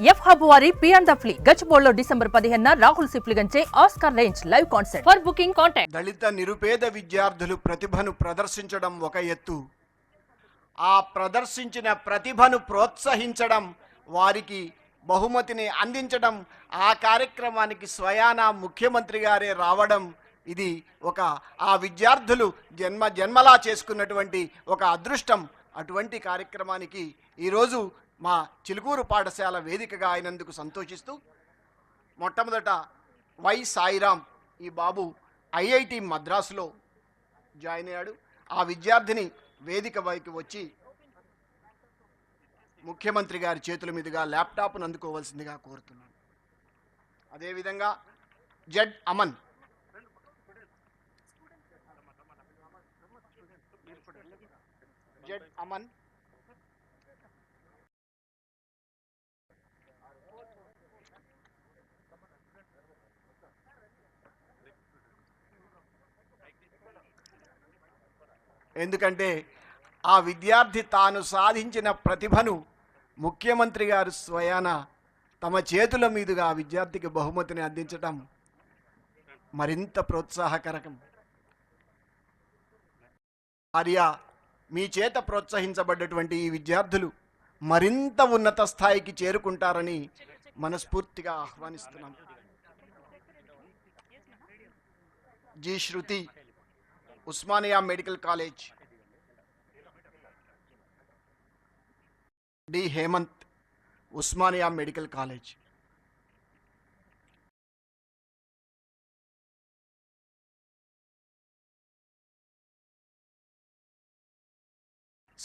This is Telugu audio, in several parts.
ఎఫ్ హబ్ వారి పియాన్ ద ఫ్లీ గచ్చిబోల్లో డిసెంబర్ పదిహేన Rahul సిప్లిగంచే Oscar range live concert. For booking contact. దళిత నిరుపేద విద్యార్థులు ప్రతిభను ప్రదర్శించడం ఒక ఎత్తు. ఆ ప్రదర్శించిన ప్రతిభను ప్రోత్సహించడం వారికి బహుమతిని అందించడం ఆ కార్యక్రమానికి స్వయాన ముఖ్యమంత్రి గారే రావడం ఇది ఒక ఆ విద్యార్థులు జన్మ జన్మలా చేసుకున్నటువంటి ఒక అదృష్టం. అటువంటి కార్యక్రమానికి ఈరోజు మా చిలుకూరు పాఠశాల వేదికగా అయినందుకు సంతోషిస్తూ మొట్టమొదట వై సాయిరామ్ ఈ బాబు ఐఐటి మద్రాసులో జాయిన్ అయ్యాడు. ఆ విద్యార్థిని వేదిక వైపు వచ్చి ముఖ్యమంత్రి గారి చేతుల మీదుగా ల్యాప్టాప్ను అందుకోవాల్సిందిగా కోరుతున్నాను. అదేవిధంగా జడ్ అమన్ జడ్ అమన్ ఎందుకంటే ఆ విద్యార్థి తాను సాధించిన ప్రతిభను ముఖ్యమంత్రి గారు స్వయాన తమ చేతుల మీదుగా ఆ విద్యార్థికి బహుమతిని అందించటం మరింత ప్రోత్సాహకరకం ఆర్య మీ చేత ప్రోత్సహించబడ్డటువంటి ఈ విద్యార్థులు మరింత ఉన్నత స్థాయికి చేరుకుంటారని మనస్ఫూర్తిగా ఆహ్వానిస్తున్నాం. G Shruti. Osmania medical college. D. Hemanth Osmania medical college.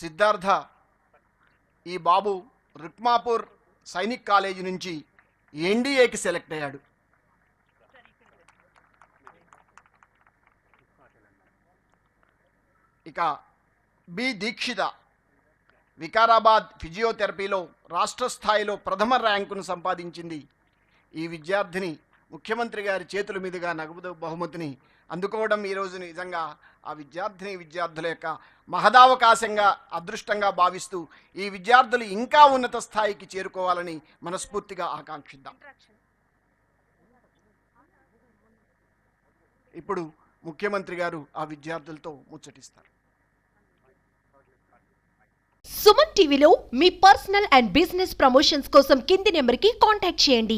Siddhartha ఈ బాబు రుక్మాపూర్ సైనిక్ కాలేజీ నుంచి ఎన్డీఏకి సెలెక్ట్ అయ్యాడు. ఇక బి దీక్షిత. వికారాబాద్ ఫిజియోథెరపీలో రాష్ట్ర స్థాయిలో ప్రథమ ర్యాంకును సంపాదించింది ఈ విద్యార్థిని. ముఖ్యమంత్రి గారి చేతుల మీదుగా నగదు బహుమతిని అందుకోవడం ఈరోజు నిజంగా ఆ విద్యార్థిని విద్యార్థుల యొక్క మహదావకాశంగా అదృష్టంగా భావిస్తూ ఈ విద్యార్థులు ఇంకా ఉన్నత స్థాయికి చేరుకోవాలని మనస్ఫూర్తిగా ఆకాంక్షిద్దాం. ఇప్పుడు ముఖ్యమంత్రి గారు ఆ విద్యార్థులతో ముచ్చటిస్తారు. సుమన్ టీవీలో మీ పర్సనల్ అండ్ బిజినెస్ ప్రమోషన్స్ కోసం కింది నెంబర్కి కాంటాక్ట్ చేయండి.